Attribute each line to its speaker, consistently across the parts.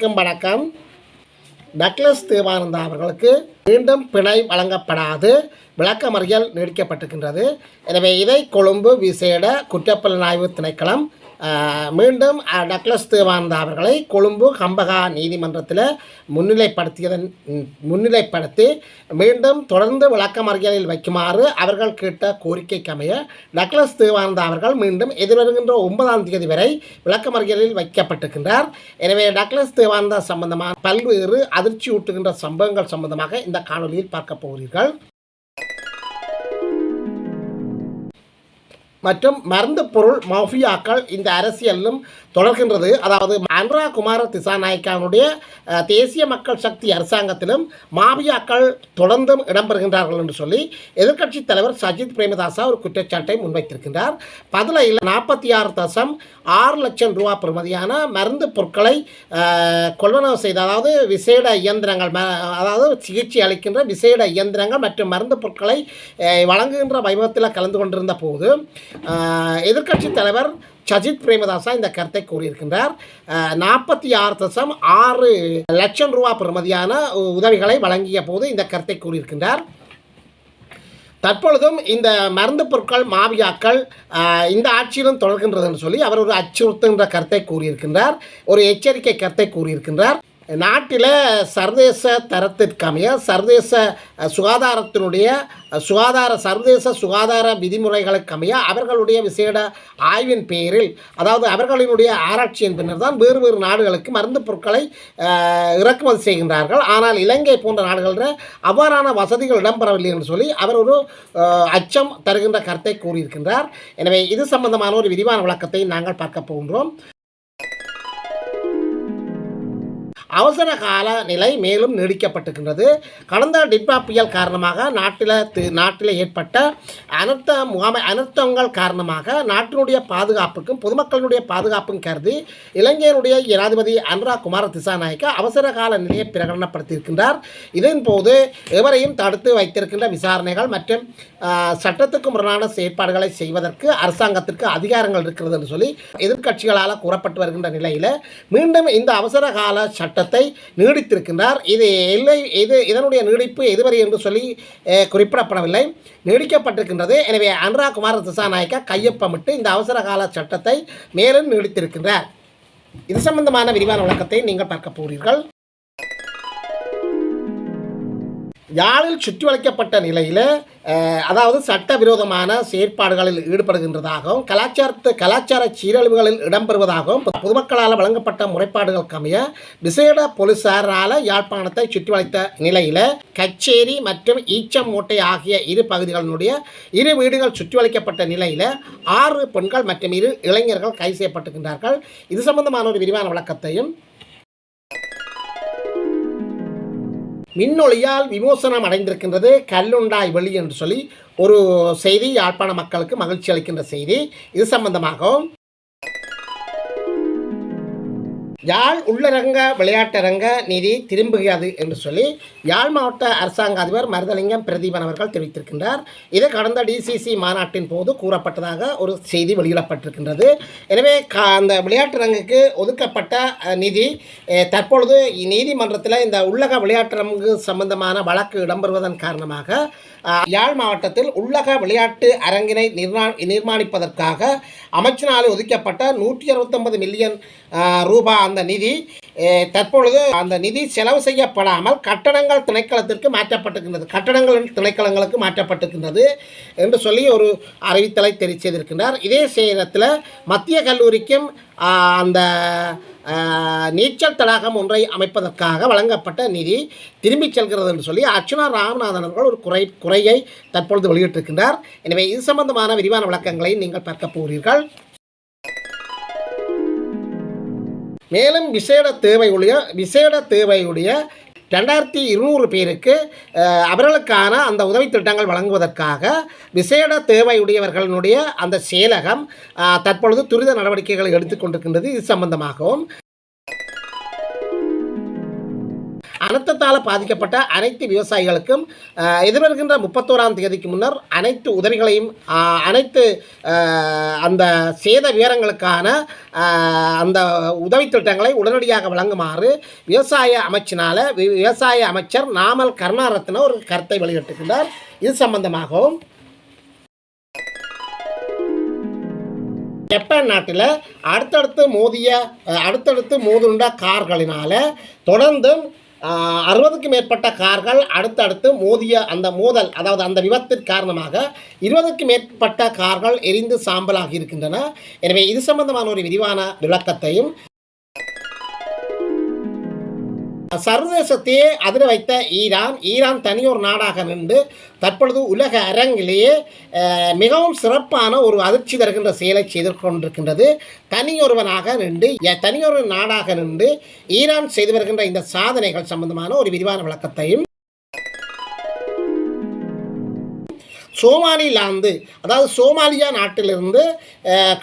Speaker 1: வணக்கம் வணக்கம். டக்ளஸ் தேவானந்தா அவர்களுக்கு மீண்டும் பிணை வழங்கப்படாது. விளக்கமறியல் நீடிக்கப்பட்டிருக்கின்றது. எனவே இதை கொழும்பு விசேட குற்றப்புலனாய்வு திணைக்களம் மீண்டும் டக்ளஸ் தேவானந்தா அவர்களை கொழும்பு கம்பகா நீதிமன்றத்தில் முன்னிலைப்படுத்தியதன் முன்னிலைப்படுத்தி மீண்டும் தொடர்ந்து விளக்கமறியலில் வைக்குமாறு அவர்கள் கேட்ட கோரிக்கைக்கு அமைய டக்ளஸ் தேவானந்தா அவர்கள் மீண்டும் எதிர்வருகின்ற ஒன்பதாம் தேதி வரை விளக்கமறியலில் வைக்கப்பட்டிருக்கின்றார். எனவே டக்ளஸ் தேவானந்தா சம்பந்தமான பல்வேறு அதிர்ச்சி ஊட்டுகின்ற சம்பவங்கள் சம்பந்தமாக இந்த காணொலியில் பார்க்க போகிறீர்கள். மற்றும் மருந்து பொருள் மாஃபியாக்கள் இந்த அரசியலிலும் தொடர்கின்றது. அதாவது அன்ரா குமார திசாநாயக்காவுடைய தேசிய மக்கள் சக்தி அரசாங்கத்திலும் மாபியாக்கள் தொடர்ந்தும் இடம்பெறுகின்றார்கள் என்று சொல்லி எதிர்க்கட்சித் தலைவர் சஜித் பிரேமதாசா ஒரு குற்றச்சாட்டை முன்வைத்திருக்கின்றார். பதிலையில் நாற்பத்தி ஆறு தசம் ஆறு லட்சம் ரூபா பெறுமதியான மருந்து பொருட்களை கொள்வனவு செய்த அதாவது விசேட இயந்திரங்கள் ம- அதாவது சிகிச்சை அளிக்கின்ற விசேட இயந்திரங்கள் மற்றும் மருந்து பொருட்களை வழங்குகின்ற வைபவத்தில் கலந்து கொண்டிருந்த போது எதிர்க்கட்சி தலைவர் சஜித் பிரேமதாசா இந்த கருத்தை கூறியிருக்கின்றார். நாற்பத்தி ஆறு தசம் ஆறு லட்சம் ரூபா பெறுமதியான உ- உதவிகளை வழங்கிய போது இந்த கருத்தை கூறியிருக்கின்றார். தற்பொழுதும் இந்த மருந்து பொருட்கள் மாவியாக்கள் ஆஹ், இந்த ஆட்சியிலும் தொடர்கின்றதுன்னு சொல்லி அவர் ஒரு அச்சுறுத்துகின்ற கருத்தை கூறியிருக்கின்றார். ஒரு எச்சரிக்கை கருத்தை கூறியிருக்கின்றார். நாட்டில் சர்வதேச தரத்திற்கமைய சர்வதேச சுகாதாரத்தினுடைய சுகாதார சர்வதேச சுகாதார விதிமுறைகளுக்கமைய அவர்களுடைய விசேட ஆய்வின் பேரில் அதாவது அவர்களினுடைய ஆராய்ச்சியின் பின்னர் தான் வேறு வேறு நாடுகளுக்கு மருந்து பொருட்களை இறக்குமதி செய்கின்றார்கள். ஆனால் இலங்கை போன்ற நாடுகளில் அவ்வாறான வசதிகள் இடம்பெறவில்லை என்று சொல்லி அவர் ஒரு அச்சம் தருகின்ற கருத்தை கூறியிருக்கின்றார். எனவே இது சம்பந்தமான ஒரு விரிவான விளக்கத்தை நாங்கள் பார்க்க போகின்றோம். அவசர கால நிலை மேலும் நீடிக்கப்பட்டிருக்கின்றது. கடந்த டிட்பா புயல் காரணமாக நாட்டில் தி- நாட்டில் ஏற்பட்ட அனர்த்த முகாமை அனர்த்தங்கள் காரணமாக நாட்டினுடைய பாதுகாப்புக்கும் பொதுமக்களுடைய பாதுகாப்பும் கருதி இலங்கையினுடைய ஜனாதிபதி அனுரா குமார திசாநாயக்க அவசர கால நிலையை பிரகடனப்படுத்தியிருக்கின்றார். இதன் போது எவரையும் தடுத்து வைத்திருக்கின்ற விசாரணைகள் மற்றும் சட்டத்துக்கு முரணான செயற்பாடுகளை செய்வதற்கு அரசாங்கத்திற்கு அதிகாரங்கள் இருக்கிறது என்று சொல்லி எதிர்க்கட்சிகளால் கூறப்பட்டு வருகின்ற நிலையில் மீண்டும் இந்த அவசர கால சட்டத்தை நீடித்திருக்கின்றார். இது இல்லை இது இதனுடைய நீடிப்பு எதுவரை என்று சொல்லி குறிப்பிடப்படவில்லை. நீடிக்கப்பட்டிருக்கின்றது. எனவே அனுரா குமார திசாநாயக்கா கையொப்பமிட்டு இந்த அவசர கால சட்டத்தை மேலும் நீடித்திருக்கின்றார். இது சம்பந்தமான விரிவான விளக்கத்தை நீங்கள் பார்க்க போகிறீர்கள். யாழில் சுற்றி வளைக்கப்பட்ட நிலையில் அதாவது சட்டவிரோதமான செயற்பாடுகளில் ஈடுபடுகின்றதாகவும் கலாச்சாரத்து கலாச்சார சீரழிவுகளில் இடம்பெறுவதாகவும் பொதுமக்களால் வழங்கப்பட்ட முறைப்பாடுகளுக்கு அமைய விசேட போலீசாரால் யாழ்ப்பாணத்தை சுற்றி வளைத்த நிலையில் கச்சேரி மற்றும் ஈச்சம் மூட்டை ஆகிய இரு பகுதிகளினுடைய இரு வீடுகள் சுற்றி வளைக்கப்பட்ட நிலையில் ஆறு பெண்கள் மற்றும் இரு இளைஞர்கள் கைது செய்யப்பட்டிருக்கின்றார்கள். இது சம்பந்தமான ஒரு விரிவான விளக்கத்தையும் மின்னொளியால் விமோசனம் அடைந்திருக்கின்றது கல்லுண்டாய் வெளி என்று சொல்லி ஒரு செய்தி யாழ்ப்பாண மக்களுக்கு மகிழ்ச்சி அளிக்கின்ற செய்தி. இது சம்பந்தமாகவும் யாழ் உள்ளரங்க விளையாட்டரங்க நிதி திரும்புகிறது என்று சொல்லி யாழ் மாவட்ட அரசாங்க அதிபர் மருதலிங்கம் பிரதீபன் அவர்கள் தெரிவித்திருக்கின்றார். இது கடந்த டிசிசி மாநாட்டின் போது கூறப்பட்டதாக ஒரு செய்தி வெளியிடப்பட்டிருக்கின்றது. எனவே அந்த விளையாட்டரங்குக்கு ஒதுக்கப்பட்ட நிதி தற்பொழுது நீதிமன்றத்தில் இந்த உள்ளக விளையாட்டரங்கு சம்பந்தமான வழக்கு இடம்பெறுவதன் காரணமாக யாழ் மாவட்டத்தில் உள்ளக விளையாட்டு அரங்கினை நிர்மா நிர்மாணிப்பதற்காக அமைச்சினால் ஒதுக்கப்பட்ட நூற்றி அறுபத்தொன்பது மில்லியன் ரூபாய் அந்த நிதி. தற்பொழுது அந்த நிதி செலவு செய்யப்படாமல் கட்டடங்கள் திணைக்களத்திற்கு மாற்றப்பட்டிருக்கின்றது. கட்டடங்கள் திணைக்களங்களுக்கு மாற்றப்பட்டிருக்கின்றது என்று சொல்லி ஒரு அறிவித்தலை தெரிவித்திருக்கின்றார். இதே சேரத்தில் மத்திய கல்லூரிக்கும் அந்த நீச்சல் தடாகம் ஒன்றை அமைப்பதற்காக வழங்கப்பட்ட நிதி திரும்பிச் செல்கிறது என்று சொல்லி அர்ச்சுனா ராமநாதன் அவர்கள் ஒரு குறை குறையை தற்பொழுது வெளியிட்டிருக்கின்றார். எனவே இது சம்பந்தமான விரிவான விளக்கங்களை நீங்கள் பார்க்க போகிறீர்கள். மேலும் விசேட தேவையுடைய விசேட தேவையுடைய ரெண்டாயிரத்தி இருநூறு பேருக்கு அஹ், அவர்களுக்கான அந்த உதவி திட்டங்கள் வழங்குவதற்காக விசேட தேவையுடையவர்களுடைய அந்த செயலகம் தற்பொழுது துரித நடவடிக்கைகளை எடுத்துக்கொண்டிருக்கின்றது இது சம்பந்தமாகவும் அனர்த்தத்தால் பாதிக்கப்பட்ட அனைத்து விவசாயிகளுக்கும் எதிர்வருகின்ற முப்பத்தோராம் தேதிக்கு முன்னர் அனைத்து உதவிகளையும் அனைத்து அந்த சேத விவரங்களுக்கான அந்த உதவி திட்டங்களை உடனடியாக வழங்குமாறு விவசாய அமைச்சினால் வி- விவசாய அமைச்சர் நாமல் கருணாரத்ன ஒரு கருத்தை வெளியிட்டிருக்கிறார் இது சம்பந்தமாகவும். ஜப்பான் நாட்டில் அடுத்தடுத்து மோதிய அடுத்தடுத்து மோதுண்ட கார்களினால் தொடர்ந்தும் அறுபதுக்கும் மேற்பட்ட கார்கள் அடுத்தடுத்து மோதிய அந்த மோதல் அதாவது அந்த விபத்தின் காரணமாக இருபதுக்கும் மேற்பட்ட கார்கள் எரிந்து சாம்பலாகி இருக்கின்றன. எனவே இது சம்பந்தமான ஒரு விரிவான விளக்கத்தையும் சர்வதேசத்தையே அதிர வைத்த ஈரான். ஈரான் தனியொரு நாடாக நின்று தற்பொழுது உலக அரங்கிலேயே மிகவும் சிறப்பான ஒரு அதிர்ச்சி தருகின்ற செயலை செய்து கொண்டிருக்கின்றது. தனியொருவனாக நின்று தனியொரு நாடாக நின்று ஈரான் செய்து வருகின்ற இந்த சாதனைகள் சம்பந்தமான ஒரு விரிவான விளக்கத்தையும் சோமாலிலாந்து அதாவது சோமாலியா நாட்டிலிருந்து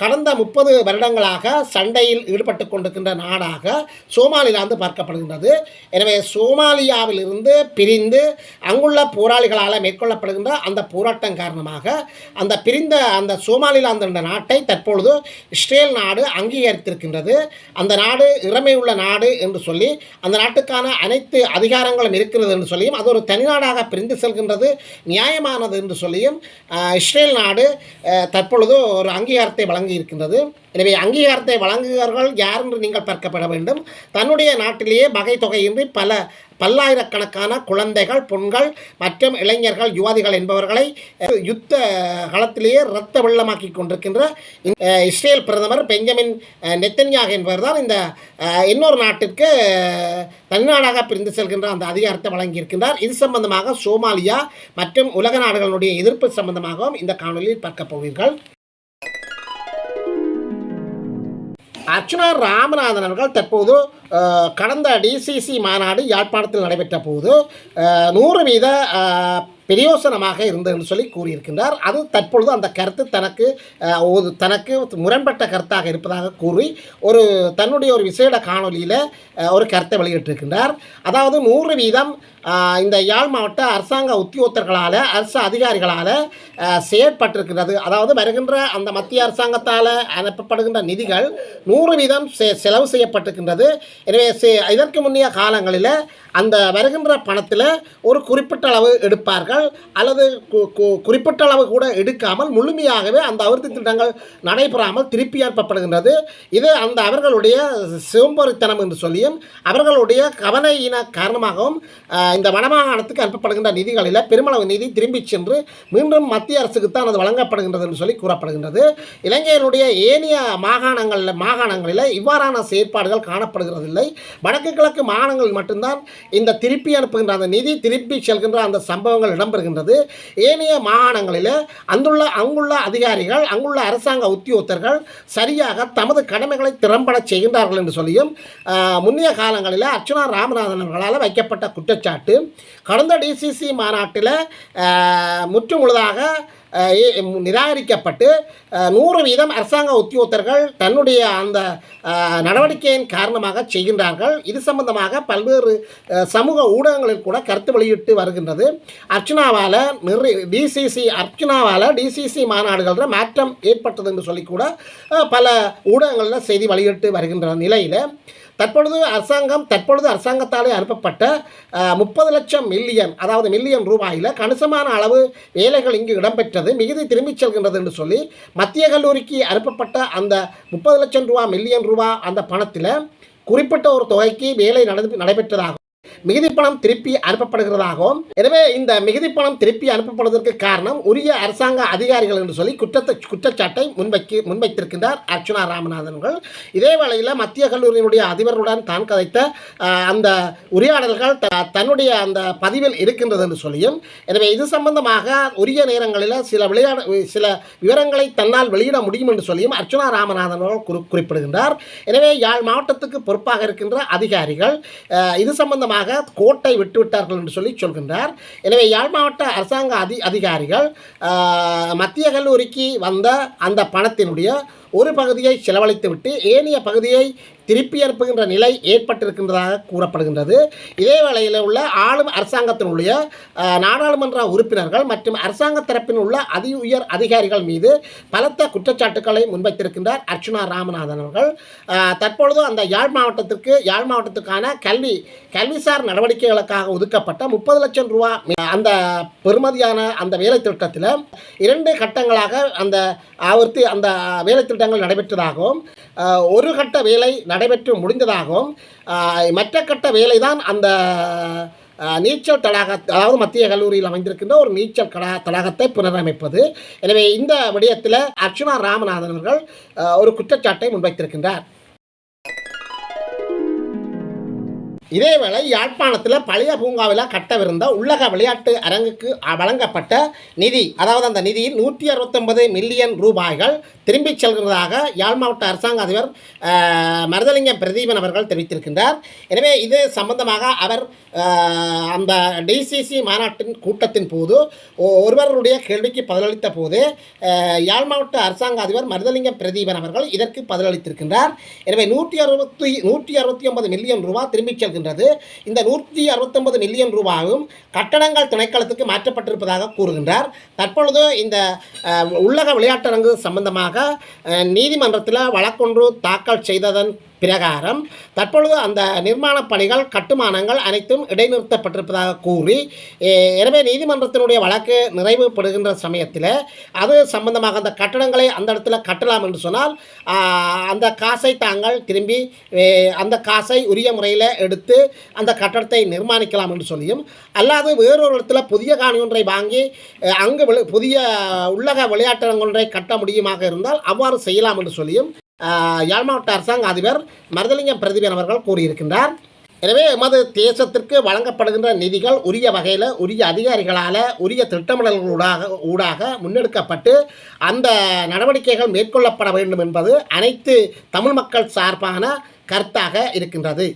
Speaker 1: கடந்த முப்பது வருடங்களாக சண்டையில் ஈடுபட்டு கொண்டிருக்கின்ற நாடாக சோமாலிலாந்து பார்க்கப்படுகின்றது. எனவே சோமாலியாவிலிருந்து பிரிந்து அங்குள்ள போராளிகளால் மேற்கொள்ளப்படுகின்ற அந்த போராட்டம் காரணமாக அந்த பிரிந்த அந்த சோமாலிலாந்து என்ற நாட்டை தற்பொழுது இஸ்ரேல் நாடு அங்கீகரித்திருக்கின்றது. அந்த நாடு இறமையுள்ள நாடு என்று சொல்லி அந்த நாட்டுக்கான அனைத்து அதிகாரங்களும் இருக்கிறது என்று சொல்லியும் அது ஒரு தனிநாடாக பிரிந்து செல்கின்றது நியாயமானது என்று சொல்லி இஸ்ரேல் நாடு தற்பொழுது ஒரு அங்கீகாரத்தை வழங்கி இருக்கின்றது எனவே அங்கீகாரத்தை வழங்குகிறவர்கள் யார் என்று நீங்கள் பார்க்கப்பட வேண்டும். தன்னுடைய நாட்டிலேயே வகை தொகையின்றி பல பல்லாயிரக்கணக்கான குழந்தைகள் பெண்கள் மற்றும் இளைஞர்கள் யுவதிகள் என்பவர்களை யுத்த களத்திலேயே இரத்த வெள்ளமாக்கி கொண்டிருக்கின்ற இஸ்ரேல் பிரதமர் பெஞ்சமின் நெத்தன்யாக என்பவர்தான் என்பவர் தான் இந்த இன்னொரு நாட்டிற்கு அஹ், தனிநாடாக பிரிந்து செல்கின்ற அந்த அதிகாரத்தை வழங்கியிருக்கின்றார். இது சம்பந்தமாக சோமாலியா மற்றும் உலக நாடுகளுடைய எதிர்ப்பு சம்பந்தமாகவும் இந்த காணொலியில் பார்க்க போவீர்கள். அர்ச்சுனா ராமநாதன் அவர்கள் தற்போது கடந்த டிசிசி மாநாடு யாழ்ப்பாணத்தில் நடைபெற்ற போது நூறு வீத அஹ், பிரயோசனமாக இருந்ததுன்னு சொல்லி கூறியிருக்கின்றார். அது தற்பொழுது அந்த கருத்து தனக்கு ஒரு தனக்கு முரண்பட்ட கருத்தாக இருப்பதாக கூறி ஒரு தன்னுடைய ஒரு விசேட காணொலியில் ஒரு கருத்தை வெளியிட்டிருக்கின்றார். அதாவது நூறு வீதம் இந்த யாழ் மாவட்ட அரசாங்க உத்தியோகத்தர்களால் அரசு அதிகாரிகளால் செயற்பட்டிருக்கிறது. அதாவது வருகின்ற அந்த மத்திய அரசாங்கத்தால் அனுப்பப்படுகின்ற நிதிகள் நூறு வீதம் செ- செலவு செய்யப்பட்டிருக்கின்றது. எனவே செ- இதற்கு முன்னைய காலங்களில் அந்த வருகின்ற பணத்தில் ஒரு குறிப்பிட்ட அளவு எடுப்பார்கள். அல்லது கு- கு- குறிப்பிட்ட அளவு கூட எடுக்காமல் முழுமையாகவே அந்த அபிவிருத்தி திட்டங்கள் நடைபெறாமல் திருப்பி அனுப்பப்படுகின்றது. இது அந்த அவர்களுடைய சிவம்பொறித்தனம் என்று சொல்லியும் அவர்களுடைய கவனையின காரணமாகவும் இந்த வடமாகாணத்துக்கு அனுப்பப்படுகின்ற நிதிகளில் பெருமளவு நிதி திரும்பி சென்று மீண்டும் மத்திய அரசுக்கு தான் அது வழங்கப்படுகின்றது என்று சொல்லி கூறப்படுகின்றது. இலங்கையினுடைய ஏனைய மாகாணங்களில் மாகாணங்களில் இவ்வாறான செயற்பாடுகள் காணப்படுகிறதில்லை. வடக்கு கிழக்கு மாகாணங்களில் மட்டும்தான் இந்த திருப்பி அனுப்புகின்ற அந்த நிதி திருப்பி செல்கின்ற அந்த சம்பவங்கள் இடம்பெறுகின்றது. ஏனைய மாகாணங்களில் அங்குள்ள அங்குள்ள அதிகாரிகள் அங்குள்ள அரசாங்க உத்தியோகத்தர்கள் சரியாக தமது கடமைகளை திறம்பட செய்கின்றார்கள் என்று சொல்லியும் முன்னைய காலங்களில் அர்ச்சனா ராமநாதன் அவர்களால் வைக்கப்பட்ட குற்றச்சாட்டு கடந்த டிசிசி மாநாட்டில் முற்று முழுதாக ஏ- நிராகரிக்கப்பட்டு நூறு வீதம் அரசாங்க உத்தியோகத்தர்கள் தன்னுடைய அந்த நடவடிக்கையின் காரணமாக செய்கின்றார்கள். இது சம்பந்தமாக பல்வேறு சமூக ஊடகங்களில் கூட கருத்து வெளியிட்டு வருகின்றது. அர்ச்சனாவால் நிறைய டிசிசி அர்ச்சனாவால் டிசிசி மாநாடுகளில் மாற்றம் ஏற்பட்டது என்று சொல்லி கூட பல ஊடகங்களில் செய்தி வெளியிட்டு வருகின்ற நிலையில் தற்பொழுது அரசாங்கம் தற்பொழுது அரசாங்கத்தாலே அனுப்பப்பட்ட முப்பது லட்சம் மில்லியன் அதாவது மில்லியன் ரூபாயில் கணிசமான அளவு வேலைகள் இங்கு இடம்பெற்றது மிகுதி திரும்பிச் செல்கின்றது என்று சொல்லி மத்திய கல்லூரிக்கு அனுப்பப்பட்ட அந்த முப்பது லட்சம் ரூபா மில்லியன் ரூபா அந்த பணத்தில் குறிப்பிட்ட ஒரு தொகைக்கு வேலை நடந்து நடைபெற்றதாகும். மிகுதி பணம் திருப்பி அனுப்பப்படுகிறதாகவும் எனவே இந்த மிகுதி பணம் திருப்பி அனுப்பப்படுவதற்கு காரணம் உரிய அரசாங்க அதிகாரிகள் என்று சொல்லி குற்றத்தை குற்றச்சாட்டை முன்வைக்கு முன்வைத்திருக்கின்றார் அர்ச்சுனா ராமநாதன்கள் இதே வேளையில் மத்திய கல்லூரியினுடைய அதிபருடன் தான் கதைத்த அந்த உரையாடல்கள் தன்னுடைய அந்த பதிவில் இருக்கின்றது என்று சொல்லியும் எனவே இது சம்பந்தமாக உரிய நேரங்களில் சில விளையாட சில விவரங்களை தன்னால் வெளியிட முடியும் என்று சொல்லியும் அர்ச்சுனா ராமநாதன் அவர்கள் குறிப்பிடுகின்றார். எனவே யாழ் மாவட்டத்துக்கு பொறுப்பாக இருக்கின்ற அதிகாரிகள் இது சம்பந்தமாக கோட்டை விட்டுவிட்டார்கள் என்று சொல்லி சொல்கின்றார். எனவே யாழ் மாவட்ட அரசாங்க அதி அதிகாரிகள் மத்திய கல்லூரிக்கு வந்த அந்த பணத்தினுடைய ஒரு பகுதியை செலவழித்துவிட்டு ஏனைய பகுதியை திருப்பி அனுப்புகின்ற நிலை ஏற்பட்டிருக்கின்றதாக கூறப்படுகின்றது. இதே வேளையில் உள்ள ஆளும் அரசாங்கத்தினுடைய நாடாளுமன்ற உறுப்பினர்கள் மற்றும் அரசாங்க தரப்பில் உள்ள அதி உயர் அதிகாரிகள் மீது பலத்த குற்றச்சாட்டுக்களை முன்வைத்திருக்கின்றார் அர்ச்சுனா ராமநாதன் அவர்கள். தற்பொழுது அந்த யாழ் மாவட்டத்திற்கு யாழ் மாவட்டத்துக்கான கல்வி கல்விசார் நடவடிக்கைகளுக்காக ஒதுக்கப்பட்ட முப்பது லட்சம் ரூபா அந்த பெறுமதியான அந்த வேலை திட்டத்தில் இரண்டு கட்டங்களாக அந்த ஆவர்த்தி அந்த வேலை திட்டங்கள் நடைபெற்றதாகவும் ஒரு கட்ட வேலை நடைபெற்று முடிந்ததாகவும் மற்ற கட்ட வேலை தான் அந்த நீச்சல் தடாக அதாவது மத்திய கல்லூரியில் அமைந்திருக்கின்ற ஒரு நீச்சல் கடா தடாகத்தை புனரமைப்பது. எனவே இந்த விடயத்தில் அர்ச்சுனா ராமநாதன் அவர்கள் ஒரு குற்றச்சாட்டை முன்வைத்திருக்கின்றார். இதேவேளை யாழ்ப்பாணத்தில் பழைய பூங்காவில் கட்டவிருந்த உள்ளக விளையாட்டு அரங்குக்கு வழங்கப்பட்ட நிதி அதாவது அந்த நிதியில் நூற்றி அறுபத்தொன்பது மில்லியன் ரூபாய்கள் திரும்பிச் செல்கிறதாக யாழ் மாவட்ட அரசாங்க அதிபர் மருதலிங்கம் பிரதீபன் அவர்கள் தெரிவித்திருக்கின்றார். எனவே இது சம்பந்தமாக அவர் அந்த டிசிசி மாநாட்டின் கூட்டத்தின் போது ஒருவருடைய கேள்விக்கு பதிலளித்த போது யாழ் மாவட்ட அரசாங்க அதிபர் மருதலிங்கம் பிரதீபன் அவர்கள் இதற்கு பதிலளித்திருக்கின்றார். எனவே நூற்றி அறுபத்தி நூற்றி அறுபத்தி ஒன்பது மில்லியன் ரூபாய் திரும்பிச் செல்கின்றது. இந்த நூற்றி அறுபத்தொன்பது மில்லியன் ரூபாயும் கட்டடங்கள் திணைக்களத்துக்கு மாற்றப்பட்டிருப்பதாக கூறுகின்றார். தற்பொழுது இந்த உள்ளக விளையாட்டரங்கு சம்பந்தமாக நீதிமன்றத்தில் வழக்கொன்று தாக்கல் செய்ததன் பிரகாரம் தற்பொழுது அந்த நிர்மாணப் பணிகள் கட்டுமானங்கள் அனைத்தும் இடைநிறுத்தப்பட்டிருப்பதாக கூறி எனவே நீதிமன்றத்தினுடைய வழக்கு நிறைவுபடுகின்ற சமயத்தில் அது சம்பந்தமாக அந்த கட்டடங்களை அந்த இடத்துல கட்டலாம் என்று சொன்னால் அந்த காசை தாங்கள் திரும்பி அந்த காசை உரிய முறையில் எடுத்து அந்த கட்டடத்தை நிர்மாணிக்கலாம் என்று சொல்லியும் அல்லாது வேறொரு இடத்துல புதிய காணி ஒன்றை வாங்கி அங்கு புதிய உள்ளக விளையாட்டரங்கு ஒன்றை கட்ட முடியுமாக இருந்தால் அவ்வாறு செய்யலாம் என்று சொல்லியும் யாழ் மாவட்ட அரசாங்க அதிபர் மருதலிங்கம் பிரதிபன் அவர்கள் கூறியிருக்கின்றார். எனவே எமது தேசத்திற்கு வழங்கப்படுகின்ற நிதிகள் உரிய வகையில் உரிய அதிகாரிகளால் உரிய திட்டமிடல்களூடாக ஊடாக முன்னெடுக்கப்பட்டு அந்த நடவடிக்கைகள் மேற்கொள்ளப்பட வேண்டும் என்பது அனைத்து தமிழ் மக்கள் சார்பான கருத்தாக இருக்கின்றது.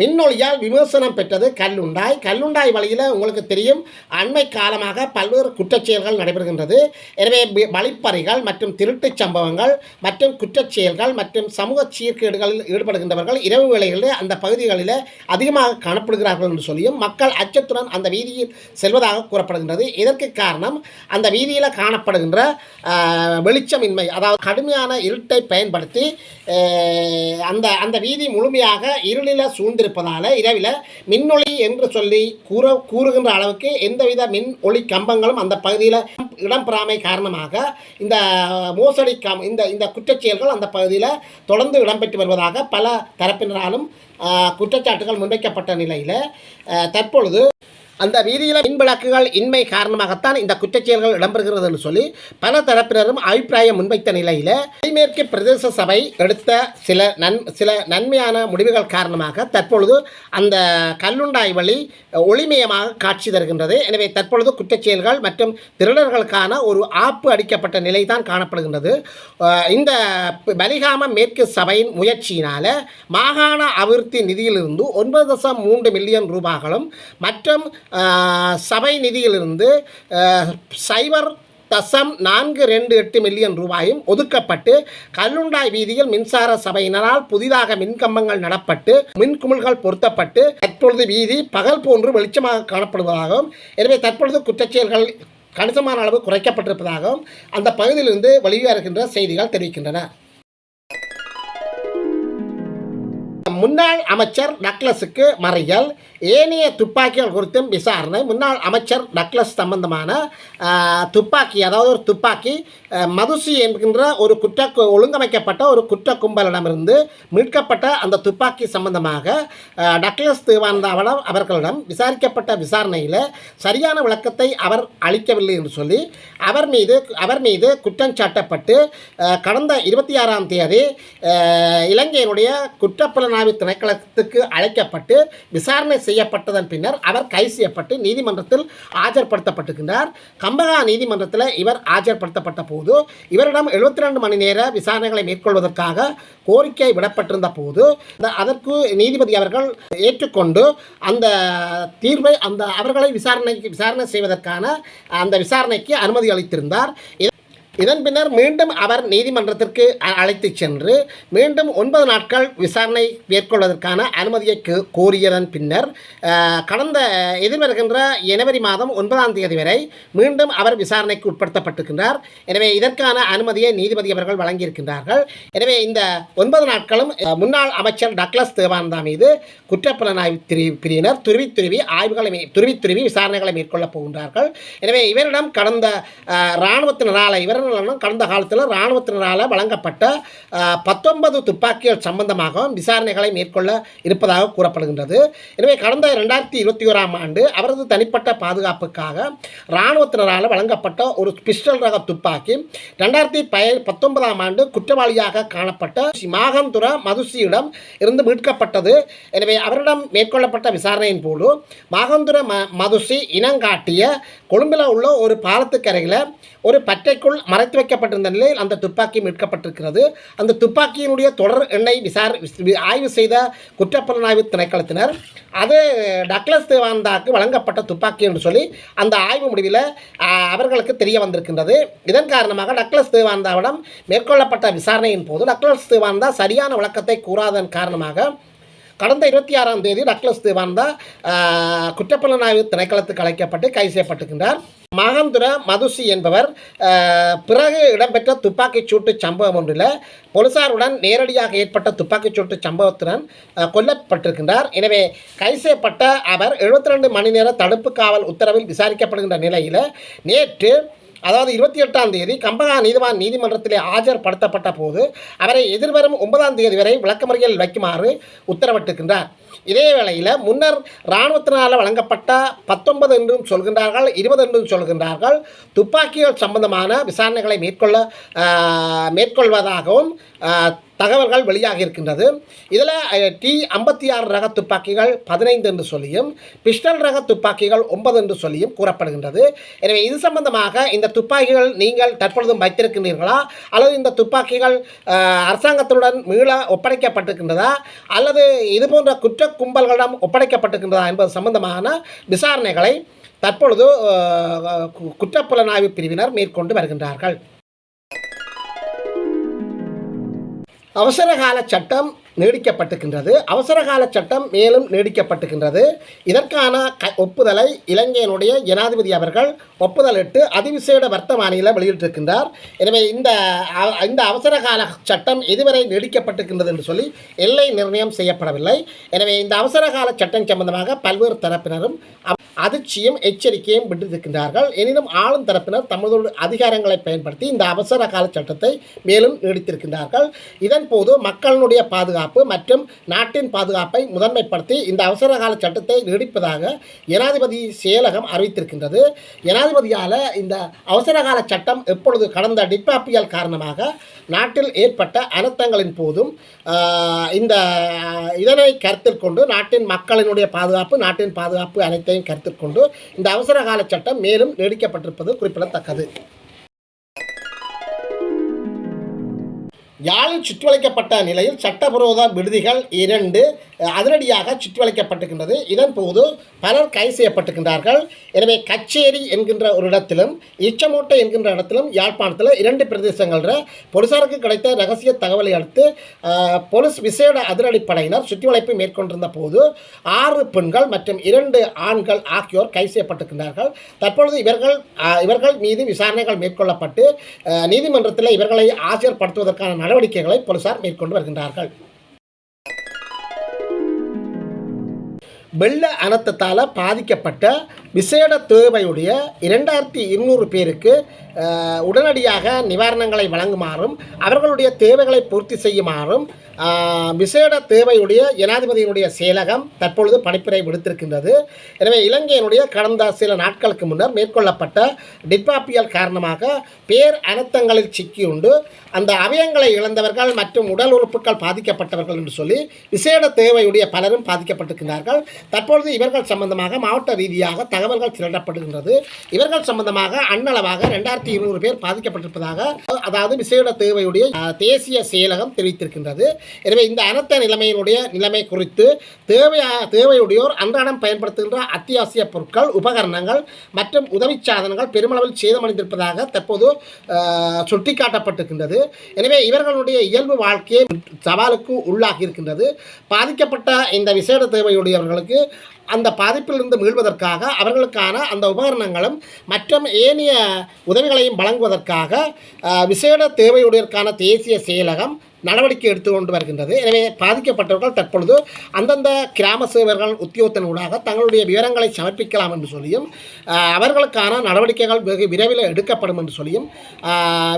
Speaker 1: மின்னொழியால் விமர்சனம் பெற்றது கல்லுண்டாய். கல்லுண்டாய் வழியில் உங்களுக்கு தெரியும் அண்மை காலமாக பல்வேறு குற்றச்செயல்கள் நடைபெறுகின்றது. எனவே வழிப்பறைகள் வழிப்பறிகள் மற்றும் திருட்டுச் சம்பவங்கள் மற்றும் குற்றச்செயல்கள் மற்றும் சமூக சீர்கேடுகளில் ஈடுபடுகின்றவர்கள் இரவு வேளைகளில் அந்த பகுதிகளில் அதிகமாக காணப்படுகிறார்கள் என்று சொல்லியும் மக்கள் அச்சத்துடன் அந்த வீதியில் செல்வதாக கூறப்படுகின்றது. இதற்கு காரணம் அந்த வீதியில் காணப்படுகின்ற வெளிச்சமின்மை அதாவது கடுமையான இருட்டை பயன்படுத்தி அந்த அந்த வீதி முழுமையாக இருளில் இருப்பதால் இரவில் மின்னொளி என்று சொல்லி கூற கூறுகின்ற அளவுக்கு எந்தவித மின் ஒளி கம்பங்களும் அந்த பகுதியில் இடம்பெறாமை காரணமாக இந்த மோசடி கம் இந்த இந்த குற்றச்செயல்கள் அந்த பகுதியில் தொடர்ந்து இடம்பெற்று வருவதாக பல தரப்பினராலும் குற்றச்சாட்டுகள் முன்வைக்கப்பட்ட நிலையில் தற்பொழுது அந்த வீதியில் மின்விளக்குகள் இன்மை காரணமாகத்தான் இந்த குற்றச் செயல்கள் இடம்பெறுகிறது என்று சொல்லி பல தரப்பினரும் அபிப்பிராயம் முன்வைத்த நிலையில் தென்மேற்கு பிரதேச சபை எடுத்த சில நன் சில நன்மையான முடிவுகள் காரணமாக தற்பொழுது அந்த கல்லுண்டாய் வழி ஒளிமயமாக காட்சி தருகின்றது. எனவே தற்பொழுது குற்றச் செயல்கள் மற்றும் திருடர்களுக்கான ஒரு ஆப்பு அடிக்கப்பட்ட நிலை தான் காணப்படுகின்றது இந்த பலிகாம மேற்கு சபையின் முயற்சியினால் மாகாண அபிவிருத்தி நிதியிலிருந்து ஒன்பது தசம் மூன்று மில்லியன் ரூபாய்களும் மற்றும் சபை நிதியிலிருந்து சைபர் தசம் நான்கு ரெண்டு எட்டு மில்லியன் ரூபாயும் ஒதுக்கப்பட்டு கல்லுண்டாய் வீதியில் மின்சார சபையினரால் புதிதாக மின்கம்பங்கள் நடப்பட்டு மின்குமிழ்கள் பொருத்தப்பட்டு தற்பொழுது வீதி பகல் போன்று வெளிச்சமாக காணப்படுவதாகவும் எனவே தற்பொழுது குற்றச்செயல்கள் கணிசமான அளவு குறைக்கப்பட்டிருப்பதாகவும் அந்த பகுதியிலிருந்து வெளியாகின்ற செய்திகள் தெரிவிக்கின்றன. முன்னாள் அமைச்சர் டக்ளஸுக்கு மறையல் ஏனைய துப்பாக்கிகள் குறித்தும் விசாரணை. முன்னாள் அமைச்சர் டக்ளஸ் சம்பந்தமான துப்பாக்கி அதாவது ஒரு துப்பாக்கி மதுசி என்கின்ற ஒரு குற்ற ஒழுங்கமைக்கப்பட்ட ஒரு குற்ற கும்பலிடமிருந்து மீட்கப்பட்ட அந்த துப்பாக்கி சம்பந்தமாக டக்ளஸ் தேவானந்தாவிடம் அவர்களிடம் விசாரிக்கப்பட்ட விசாரணையில் சரியான விளக்கத்தை அவர் அளிக்கவில்லை என்று சொல்லி அவர் மீது அவர் மீது குற்றம் சாட்டப்பட்டு கடந்த இருபத்தி ஆறாம் தேதி இலங்கையினுடைய குற்றப்புலனாய்வு திணைக்களத்துக்கு அழைக்கப்பட்டு விசாரணை செய்யப்பட்டதன் பின்னர் அவர் கைது செய்யப்பட்டு நீதிமன்றத்தில் ஆஜர்படுத்தப்பட்டிருக்கின்றார். கம்பகா நீதிமன்றத்தில் இவர் ஆஜர்படுத்தப்பட்ட போது இவரிடம் எழுபத்தி ரெண்டு மணி நேர விசாரணைகளை மேற்கொள்வதற்காக கோரிக்கை விடப்பட்டிருந்த போது அதற்கு நீதிபதி அவர்கள் ஏற்றுக்கொண்டு அந்த தீர்வை அந்த அவர்களை விசாரணைக்கு விசாரணை செய்வதற்கான அந்த விசாரணைக்கு அனுமதி அளித்திருந்தார். இதன் பின்னர் மீண்டும் அவர் நீதிமன்றத்திற்கு அ- அழைத்துச் சென்று மீண்டும் ஒன்பது நாட்கள் விசாரணை மேற்கொள்வதற்கான அனுமதியை கோ- கோரியதன் பின்னர் கடந்த எதிர்வருகின்ற ஜனவரி மாதம் ஒன்பதாம் தேதி வரை மீண்டும் அவர் விசாரணைக்கு உட்படுத்தப்பட்டிருக்கின்றார். எனவே இதற்கான அனுமதியை நீதிபதி அவர்கள் வழங்கியிருக்கின்றார்கள். எனவே இந்த ஒன்பது நாட்களும் முன்னாள் அமைச்சர் டக்ளஸ் தேவானந்தா மீது குற்றப்புலனாய்வு பிரிவினர் துருவி துருவி ஆய்வுகளை துருவி துருவி விசாரணைகளை மேற்கொள்ளப் போகின்றார்கள். எனவே இவரிடம் கடந்த இராணுவத்தினரால் இவர் இவரிடம் கடந்த காலத்தில் இராணுவத்தினரால் வழங்கப்பட்ட பத்தொன்பது துப்பாக்கிகள் சம்பந்தமாக விசாரணைகளை மேற்கொள்ள இருப்பதாக கூறப்படுகின்றது. எனவே கடந்த ரெண்டாயிரத்தி இருபத்தி ஓராம் ஆண்டு அவரது தனிப்பட்ட பாதுகாப்புக்காக இராணுவத்தினரால் வழங்கப்பட்ட ஒரு பிஸ்டல் ரக துப்பாக்கி ரெண்டாயிரத்தி பய பத்தொன்பதாம் ஆண்டு குற்றவாளியாக காணப்பட்ட மாகந்துர மதுசியிடம் இருந்து மீட்கப்பட்டது. எனவே அவரிடம் மேற்கொள்ளப்பட்ட விசாரணையின் போது மாகந்துர ம மதுசி இனங்காட்டிய கொழும்பில் உள்ள ஒரு பாலத்துக்கரையில் ஒரு பற்றைக்குள் மறைத்து வைக்கப்பட்டிருந்த நிலையில் அந்த துப்பாக்கி மீட்கப்பட்டிருக்கிறது. அந்த துப்பாக்கியினுடைய தொடர் எண்ணை விசார ஆய்வு செய்த குற்றப்புலனாய்வு திணைக்களத்தினர் அது டக்ளஸ் தேவாந்தாக்கு வழங்கப்பட்ட துப்பாக்கி என்று சொல்லி அந்த ஆய்வு முடிவில் அவர்களுக்கு தெரிய வந்திருக்கின்றது. இதன் காரணமாக டக்ளஸ் தேவாந்தாவிடம் மேற்கொள்ளப்பட்ட விசாரணையின் போது டக்ளஸ் தேவாந்தா சரியான விளக்கத்தை கூறாதன் காரணமாக கடந்த இருபத்தி ஆறாம் தேதி டக்ளஸ் தேவானந்தா குற்றப்புலனாய்வு திணைக்களத்துக்கு அழைக்கப்பட்டு கைது செய்யப்பட்டிருக்கின்றார். மகந்துர மதுசி என்பவர் பிறகு இடம்பெற்ற துப்பாக்கிச் சூட்டு சம்பவம் ஒன்றில் போலீசாருடன் நேரடியாக ஏற்பட்ட துப்பாக்கிச் சூட்டு சம்பவத்துடன் கொல்லப்பட்டிருக்கின்றார். எனவே கைது செய்யப்பட்ட அவர் 72 ரெண்டு மணி நேர தடுப்பு காவல் உத்தரவில் விசாரிக்கப்படுகின்ற நிலையில் நேற்று அதாவது இருபத்தி எட்டாம் தேதி கம்பகா நீதிவான் நீதிமன்றத்திலே ஆஜர்படுத்தப்பட்ட போது அவரை எதிர்வரும் ஒன்பதாம் தேதி வரை விளக்கமறியல் வைக்குமாறு உத்தரவிட்டிருக்கின்றார். இதே வேளையில் முன்னர் இராணுவத்தினால் வழங்கப்பட்ட பத்தொன்பது என்றும் சொல்கின்றார்கள் இருபது என்றும் சொல்கின்றார்கள். துப்பாக்கிகள் சம்பந்தமான விசாரணைகளை மேற்கொள்ள மேற்கொள்வதாகவும் தகவல்கள் வெளியாகி இருக்கின்றது. இதில் டி ஐம்பத்தி ஆறு ரக துப்பாக்கிகள் பதினைந்து என்று சொல்லியும் பிஸ்டல் ரக துப்பாக்கிகள் ஒன்பது என்று சொல்லியும் கூறப்படுகின்றது. எனவே இது சம்பந்தமாக இந்த துப்பாக்கிகள் நீங்கள் தற்பொழுதும் வைத்திருக்கின்றீர்களா? அல்லது இந்த துப்பாக்கிகள் அரசாங்கத்துடன் மீள ஒப்படைக்கப்பட்டிருக்கின்றதா? அல்லது இது போன்ற குற்ற கும்பல்களிடம் ஒப்படைக்கப்பட்டிருக்கின்றதா என்பது சம்பந்தமான விசாரணைகளை தற்பொழுது கு- குற்றப்புலனாய்வு பிரிவினர் மேற்கொண்டு வருகின்றார்கள். அவசரகால சட்டம் நீடிக்கப்பட்டிருக்கின்றது. அவசரகால சட்டம் மேலும் நீடிக்கப்பட்டிருக்கின்றது. இதற்கான க ஒப்புதலை இலங்கையினுடைய ஜனாதிபதி அவர்கள் ஒப்புதலிட்டு அதிவிசேட வர்த்தமானியில் வெளியிட்டிருக்கின்றார். எனவே இந்த இந்த அவசரகால சட்டம் எதுவரை நீடிக்கப்பட்டிருக்கின்றது என்று சொல்லி எல்லை நிர்ணயம் செய்யப்படவில்லை. எனவே இந்த அவசரகால சட்டம் சம்பந்தமாக பல்வேறு தரப்பினரும் அதிர்ச்சியும் எச்சரிக்கையும் விட்டிருக்கின்றார்கள். எனினும் ஆளும் தரப்பினர் தமது அதிகாரங்களை பயன்படுத்தி இந்த அவசர கால சட்டத்தை மேலும் நீடித்திருக்கின்றார்கள். இதன் போது மக்களுடைய பாதுகாப்பு மற்றும் நாட்டின் பாதுகாப்பை முதன்மைப்படுத்தி இந்த அவசர கால சட்டத்தை நீடிப்பதாக ஜனாதிபதி செயலகம் அறிவித்திருக்கின்றது. ஜனாதிபதியால் இந்த அவசர கால சட்டம் எப்பொழுது கடந்த டிப்பாப்பியல் காரணமாக நாட்டில் ஏற்பட்ட அனர்த்தங்களின் போதும் இந்த இதனை கருத்தில் கொண்டு நாட்டின் மக்களினுடைய பாதுகாப்பு நாட்டின் பாதுகாப்பு அனைத்தையும் கருத்தில் கொண்டு இந்த அவசர கால சட்டம் மேலும் நீடிக்கப்பட்டிருப்பது குறிப்பிடத்தக்கது. யாழில் சுற்றிவளைக்கப்பட்ட நிலையில் சட்டவிரோத விடுதிகள் இரண்டு அதிரடியாக சுற்றிவளைக்கப்பட்டிருக்கின்றது. இதன் போது பலர் கைது செய்யப்பட்டிருக்கின்றார்கள். எனவே கச்சேரி என்கின்ற ஒரு இடத்திலும் இச்சமூட்டை என்கின்ற இடத்திலும் யாழ்ப்பாணத்தில் இரண்டு பிரதேசங்களில் போலீசாருக்கு கிடைத்த ரகசிய தகவலை அடுத்து போலீஸ் விசேட அதிரடிப்படையினர் சுற்றிவளைப்பு மேற்கொண்டிருந்த போது ஆறு பெண்கள் மற்றும் இரண்டு ஆண்கள் ஆகியோர் கைது செய்யப்பட்டிருக்கின்றார்கள். தற்பொழுது இவர்கள் இவர்கள் மீது விசாரணைகள் மேற்கொள்ளப்பட்டு நீதிமன்றத்தில் இவர்களை ஆஜர்படுத்துவதற்கான நடவடிக்கைகளை போலீசார் மேற்கொண்டு வருகின்றார்கள். வெள்ள அனர்த்தத்தால் பாதிக்கப்பட்ட விசேட தேவையுடைய இரண்டாயிரத்தி இருநூறு பேருக்கு உடனடியாக நிவாரணங்களை வழங்குமாறும் அவர்களுடைய தேவைகளை பூர்த்தி செய்யுமாறும் விசேட தேவையுடைய ஜனாதிபதியினுடைய செயலகம் தற்பொழுது பணிப்புரை விடுத்திருக்கின்றது. எனவே இலங்கையினுடைய கடந்த சில நாட்களுக்கு முன்னர் மேற்கொள்ளப்பட்ட டிப்பாப்பியல் காரணமாக பேர் அனர்த்தங்களில் சிக்கியுண்டு அந்த அவயங்களை இழந்தவர்கள் மற்றும் உடல் உறுப்புகள் பாதிக்கப்பட்டவர்கள் என்று சொல்லி விசேட தேவையுடைய பலரும் பாதிக்கப்பட்டிருக்கிறார்கள் தற்பொழுது இவர்கள் சம்பந்தமாக மாவட்ட ரீதியாக தகவல்கள் திரட்டப்படுகின்றது. இவர்கள் சம்பந்தமாக அண்ணளவாக ரெண்டாயிரத்தி ஆயிரத்தி இருநூறு பேர் பாதிக்கப்பட்டிருப்பதாக அதாவது விசேட தேவையுடைய தேசிய செயலகம் தெரிவித்திருக்கின்றது. எனவே இந்த அனர்த்த நிலைமையினுடைய நிலைமை குறித்து தேவையா தேவையுடையோர் அன்றாடம் பயன்படுத்துகின்ற அத்தியாவசிய பொருட்கள் உபகரணங்கள் மற்றும் உதவி சாதனங்கள் பெருமளவில் சேதமடைந்திருப்பதாக தற்போது சுட்டிக்காட்டப்பட்டிருக்கின்றது. எனவே இவர்களுடைய இயல்பு வாழ்க்கையை சவாலுக்கு உள்ளாகி இருக்கின்றது. பாதிக்கப்பட்ட இந்த விசேட தேவையுடையவர்களுக்கு அந்த பாதிப்பிலிருந்து மீள்வதற்காக அவர்களுக்கான அந்த உபகரணங்களும் மற்றும் ஏனைய உதவிகளையும் வழங்குவதற்காக விசேட தேவையுடையதற்கான தேசிய செயலகம் நடவடிக்கை எடுத்து கொண்டு வருகின்றது. எனவே பாதிக்கப்பட்டவர்கள் தற்பொழுது அந்தந்த கிராம சேவர்கள் உத்தியோகத்தினூடாக தங்களுடைய விவரங்களை சமர்ப்பிக்கலாம் என்று சொல்லியும் அவர்களுக்கான நடவடிக்கைகள் வெகு விரைவில் எடுக்கப்படும் என்று சொல்லியும்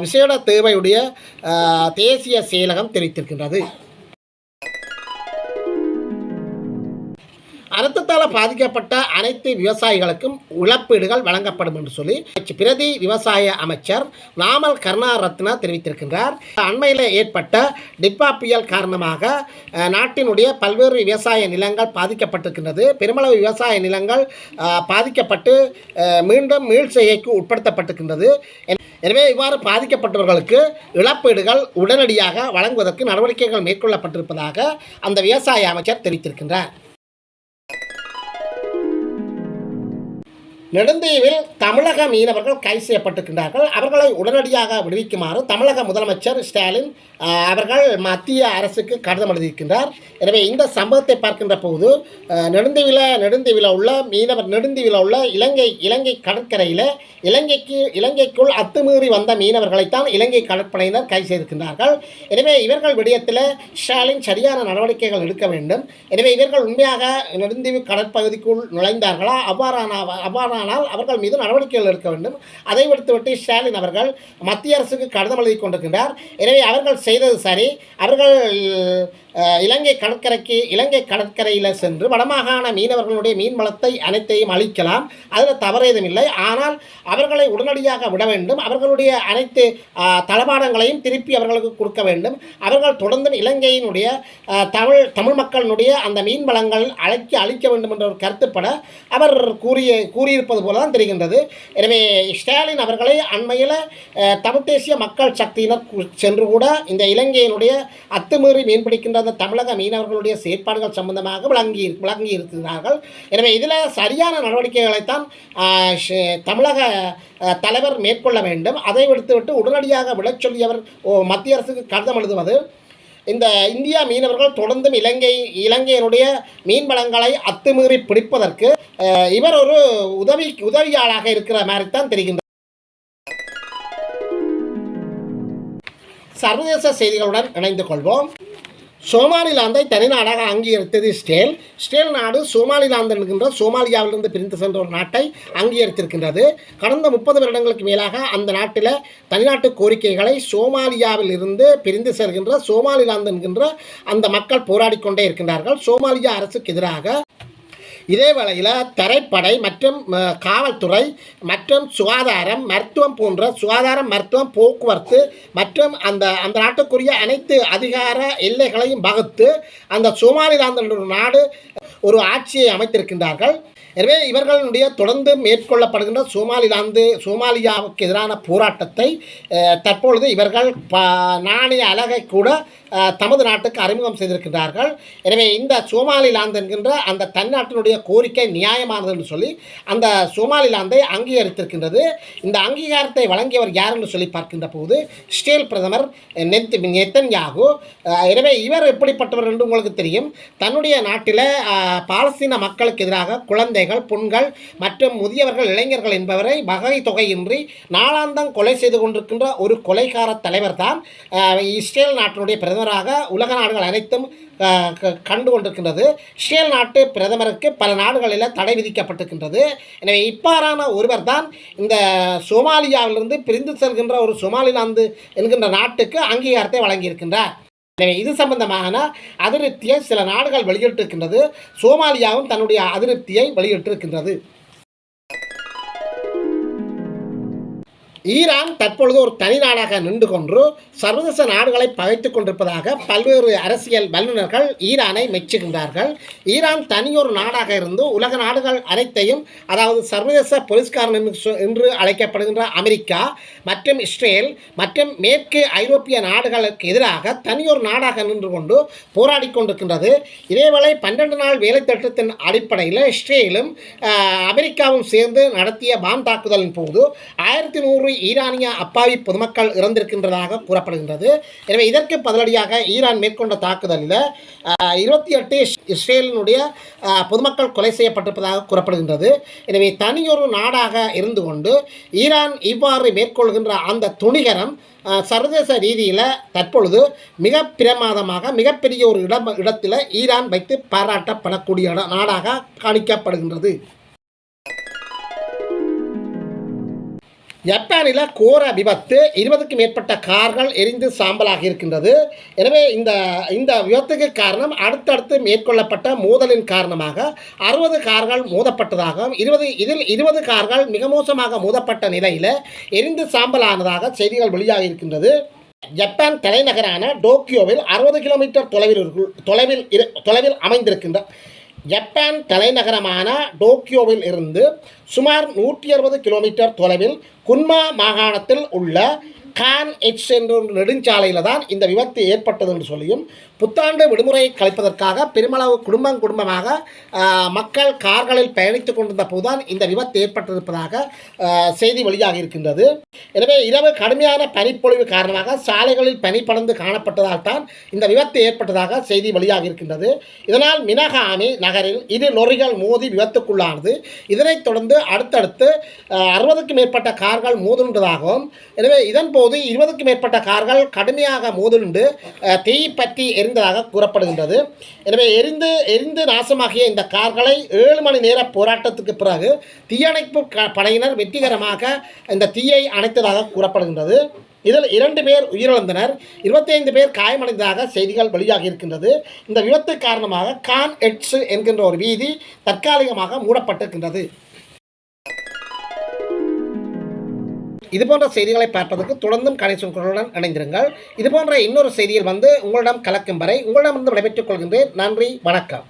Speaker 1: விசேட தேவையுடைய தேசிய செயலகம் தெரிவித்திருக்கின்றது. அர்த்தத்தால் பாதிக்கப்பட்ட அனைத்து விவசாயிகளுக்கும் இழப்பீடுகள் வழங்கப்படும் என்று சொல்லி பிரதி விவசாய அமைச்சர் நாமல் கருணாரத்னா தெரிவித்திருக்கின்றார். அண்மையில் ஏற்பட்ட டிப்பா புயல் காரணமாக நாட்டினுடைய பல்வேறு விவசாய நிலங்கள் பாதிக்கப்பட்டிருக்கின்றது. பெருமளவு விவசாய நிலங்கள் பாதிக்கப்பட்டு மீண்டும் மீள்செய்கைக்கு உட்படுத்தப்பட்டிருக்கின்றது. எனவே இவ்வாறு பாதிக்கப்பட்டவர்களுக்கு இழப்பீடுகள் உடனடியாக வழங்குவதற்கு நடவடிக்கைகள் மேற்கொள்ளப்பட்டிருப்பதாக அந்த விவசாய அமைச்சர் தெரிவித்திருக்கின்றார். நெடுந்தீவில் தமிழக மீனவர்கள் கைது செய்யப்பட்டிருக்கின்றார்கள். அவர்களை உடனடியாக விடுவிக்குமாறு தமிழக முதலமைச்சர் ஸ்டாலின் அவர்கள் மத்திய அரசுக்கு கடிதம் எழுதியிருக்கின்றார். எனவே இந்த சம்பவத்தை பார்க்கின்ற போது நெடுந்தீவில் நெடுந்தீவில் உள்ள மீனவர் நெடுந்தீவில் உள்ள இலங்கை இலங்கை கடற்கரையில் இலங்கைக்கு இலங்கைக்குள் அத்துமீறி வந்த மீனவர்களைத்தான் இலங்கை கடற்படையினர் கைது செய்திருக்கின்றார்கள். எனவே இவர்கள் விடயத்தில் ஸ்டாலின் சரியான நடவடிக்கைகள் எடுக்க வேண்டும். எனவே இவர்கள் உண்மையாக நெடுந்தீவு கடற்பகுதிக்குள் நுழைந்தார்களா? அவ்வாறான ஆனால் அவர்கள் மீது நடவடிக்கைகள் எடுக்க வேண்டும். அதை விடுத்துவிட்டு ஸ்டாலின் அவர்கள் மத்திய அரசுக்கு கடிதம் எழுதி கொண்டிருக்கின்றார். எனவே அவர்கள் செய்தது சரி. அவர்கள் இலங்கை கடற்கரைக்கு இலங்கை கடற்கரையில் சென்று வடமாகாண மீனவர்களுடைய மீன் வளத்தை அனைத்தையும் அழிக்கலாம். அதில் தவறேதும் இல்லை ஆனால் அவர்களை உடனடியாக விட வேண்டும். அவர்களுடைய அனைத்து தளபாடங்களையும் திருப்பி அவர்களுக்கு கொடுக்க வேண்டும். அவர்கள் தொடர்ந்து இலங்கையினுடைய தமிழ் தமிழ் மக்களினுடைய அந்த மீன் வளங்கள் அழைக்க அழிக்க வேண்டும் என்ற ஒரு கருத்துப்பட அவர் கூறிய கூறியிருப்பது போல தான் தெரிகின்றது. எனவே ஸ்டாலின் அவர்களை அண்மையில் அஹ், தமிழ் தேசிய மக்கள் சக்தியினர் சென்று கூட இந்த இலங்கையினுடைய அத்துமீறி மீன்பிடிக்கின்ற அந்த தமிழக மீனவர்களுடைய செயற்பாடுகள் சம்பந்தமாக விளங்கி விளங்கி இருக்கிறார்கள் எனவே இதில் சரியான நடவடிக்கைகளைத்தான் தமிழக தலைவர் மேற்கொள்ள வேண்டும். அதை விடுத்துவிட்டு உடனடியாக விடச் சொல்லியவர் மத்திய அரசுக்கு கடிதம் எழுதுவது. இந்த இந்தியா மீனவர்கள் தொடர்ந்தும் இலங்கை இலங்கையினுடைய மீன் வளங்களை அத்துமீறி பிடிப்பதற்கு இவர் ஒரு உதவி உதவியாளாக இருக்கிற மாதிரி தான் தெரிகின்றார் சர்வதேச செய்திகளுடன் இணைந்து கொள்வோம். சோமாலிலாந்தை தனிநாடாக அங்கீகரித்தது ஸ்டேல். ஸ்டேல் நாடு சோமாலிலாந்து என்கின்ற சோமாலியாவிலிருந்து பிரிந்து சென்ற ஒரு நாட்டை அங்கீகரித்திருக்கின்றது. கடந்த முப்பது வருடங்களுக்கு மேலாக அந்த நாட்டில் தனிநாட்டு கோரிக்கைகளை சோமாலியாவில் இருந்து பிரிந்து செல்கின்ற சோமாலிலாந்து என்கின்ற அந்த மக்கள் போராடி கொண்டே இருக்கின்றார்கள். சோமாலியா அரசுக்கு எதிராக இதே வேளையில் தரைப்படை மற்றும் காவல்துறை மற்றும் சுகாதாரம் மருத்துவம் போன்ற சுகாதாரம் மருத்துவம் போக்குவரத்து மற்றும் அந்த அந்த நாட்டுக்குரிய அனைத்து அதிகார எல்லைகளையும் வகுத்து அந்த சோமாலிலாந்து நாடு ஒரு ஆட்சியை அமைத்திருக்கின்றார்கள். எனவே இவர்களுடைய தொடர்ந்து மேற்கொள்ளப்படுகின்ற சோமாலிலாந்து சோமாலியாவுக்கு எதிரான போராட்டத்தை தற்பொழுது இவர்கள் ப நாணய அழகை கூட தமது நாட்டுக்கு அறிமுகம் செய்திருக்கின்றார்கள். எனவே இந்த சோமாலிலாந்து என்கின்ற அந்த தன்னாட்டினுடைய கோரிக்கை நியாயமானது என்று சொல்லி அந்த சோமாலிலாந்தை அங்கீகரித்திருக்கின்றது. இந்த அங்கீகாரத்தை வழங்கியவர் யார் என்று சொல்லி பார்க்கின்ற போது ஸ்டேல் பிரதமர் நெத் நெத்தன்யாகு. யாகு எனவே இவர் எப்படிப்பட்டவர் என்று உங்களுக்கு தெரியும். தன்னுடைய நாட்டில் பாலஸ்தீன மக்களுக்கு எதிராக குழந்தைகள் பெண்கள் மற்றும் முதியவர்கள் இளைஞர்கள் என்பவரை வகை தொகையின்றி நாளாந்தம் கொலை செய்து கொண்டிருக்கின்ற ஒரு கொலைகார தலைவர் தான் இஸ்ரேல் நாட்டினுடைய பிரதமர். பிரதமராக உலக நாடுகள் அனைத்தும் க- கண்டு கொண்டிருக்கின்றது. இஸ்ரேல் நாட்டு பிரதமருக்கு பல நாடுகளில் தடை விதிக்கப்பட்டிருக்கின்றது. எனவே இப்பாறான ஒருவர் தான் இந்த சோமாலியாவிலிருந்து பிரிந்து செல்கின்ற ஒரு சோமாலிலாந்து என்கின்ற நாட்டுக்கு அங்கீகாரத்தை வழங்கியிருக்கின்றார். எனவே இது சம்பந்தமான அதிருப்தியை சில நாடுகள் வெளியிட்டிருக்கின்றது. சோமாலியாவும் தன்னுடைய அதிருப்தியை வெளியிட்டிருக்கின்றது. ஈரான் தற்பொழுது ஒரு தனி நாடாக நின்று கொண்டு சர்வதேச நாடுகளை பகைத்துக் கொண்டிருப்பதாக பல்வேறு அரசியல் வல்லுநர்கள் ஈரானை மெச்சுகின்றார்கள். ஈரான் தனியொரு நாடாக இருந்து உலக நாடுகள் அனைத்தையும் அதாவது சர்வதேச பொலிஸ்காரன் என்று என்று அழைக்கப்படுகின்ற அமெரிக்கா மற்றும் இஸ்ரேல் மற்றும் மேற்கு ஐரோப்பிய நாடுகளுக்கு எதிராக தனியொரு நாடாக நின்று கொண்டு போராடி கொண்டிருக்கின்றது. இதேவேளை பன்னெண்டு நாள் வேலை திட்டத்தின் அடிப்படையில் இஸ்ரேலும் அமெரிக்காவும் சேர்ந்து நடத்திய பாம் தாக்குதலின் போது ஆயிரத்தி நூறு ஈரானிய அப்பாவி பொதுமக்கள் இறந்திருக்கின்றதாக கூறப்படுகின்றது. எனவே இதற்கு பதிலடியாக ஈரான் மேற்கொண்ட தாக்குதலில் இருபத்தி எட்டு இஸ்ரேலினுடைய பொதுமக்கள் கொலை செய்யப்பட்டிருப்பதாக கூறப்படுகின்றது. எனவே தனியொரு நாடாக இருந்து கொண்டு ஈரான் இவ்வாறு மேற்கொள்கின்ற அந்த துணிகரம் சர்வதேச ரீதியில் தற்பொழுது மிக பிரமாதமாக மிகப்பெரிய ஒரு இடம் இடத்தில் ஈரான் வைத்து பாராட்டப்படக்கூடிய நாடாக காணிக்கப்படுகின்றது. ஜப்பானில் கோர விபத்து இருபதுக்கும் மேற்பட்ட கார்கள் எரிந்து சாம்பலாகி இருக்கின்றது. எனவே இந்த இந்த விபத்துக்கு காரணம் அடுத்தடுத்து மேற்கொள்ளப்பட்ட மோதலின் காரணமாக அறுபது கார்கள் மோதப்பட்டதாகவும் இருபது இதில் இருபது கார்கள் மிக மோசமாக மோதப்பட்ட நிலையில் எரிந்து சாம்பலானதாக செய்திகள் வெளியாகி இருக்கின்றது. ஜப்பான் தலைநகரான டோக்கியோவில் அறுபது கிலோமீட்டர் தொலைவில் தொலைவில் இரு தொலைவில் அமைந்திருக்கின்ற ஜப்பான் தலைநகரமான டோக்கியோவில் இருந்து சுமார் நூற்றி அறுபது கிலோமீட்டர் தொலைவில் குன்மா மாகாணத்தில் உள்ள கான் எச் என்ற ஒரு நெடுஞ்சாலையில் தான் இந்த விபத்து ஏற்பட்டது என்று சொல்லியும் புத்தாண்டு விடுமுறையை கழிப்பதற்காக பெருமளவு குடும்பம் குடும்பமாக மக்கள் கார்களில் பயணித்துக் கொண்டிருந்த போதுதான் இந்த விபத்து ஏற்பட்டிருப்பதாக செய்தி வெளியாகி இருக்கின்றது. எனவே இரவு கடுமையான பனிப்பொழிவு காரணமாக சாலைகளில் பனி படர்ந்து காணப்பட்டதால் தான் இந்த விபத்து ஏற்பட்டதாக செய்தி வெளியாகி இருக்கின்றது. இதனால் மினகாமி நகரில் இரு லொரிகள் மோதி விபத்துக்குள்ளானது. இதனைத் தொடர்ந்து அடுத்தடுத்து அறுபதுக்கும் மேற்பட்ட கார்கள் மோதுண்டதாகவும் எனவே இதன்போது இருபதுக்கும் மேற்பட்ட கார்கள் கடுமையாக மோதுண்டு தீ பற்றி எரிந்ததாக கூறப்படுகின்றது. எனவே எரிந்து எரிந்து நாசமாகிய இந்த கார்களை ஏழு மணி நேர போராட்டத்துக்கு பிறகு தீயணைப்பு படையினர் வெற்றிகரமாக இந்த தீயை அணைத்ததாக கூறப்படுகின்றது. இதில் இரண்டு பேர் உயிரிழந்தனர். இருபத்தைந்து பேர் காயமடைந்ததாக செய்திகள் வெளியாகி இருக்கின்றது. இந்த விபத்து காரணமாக கான் எட்ஸ் என்கின்ற ஒரு வீதி தற்காலிகமாக மூடப்பட்டிருக்கின்றது. இதுபோன்ற செய்திகளை பார்ப்பதற்கு தொடர்ந்தும் கணேசன் குரலுடன் இணைந்திருங்கள். இதுபோன்ற இன்னொரு செய்தியில் வந்து உங்களிடம் கலக்கும் வரை உங்களிடமிருந்து விடைபெற்றுக் கொள்கின்றேன். நன்றி வணக்கம்.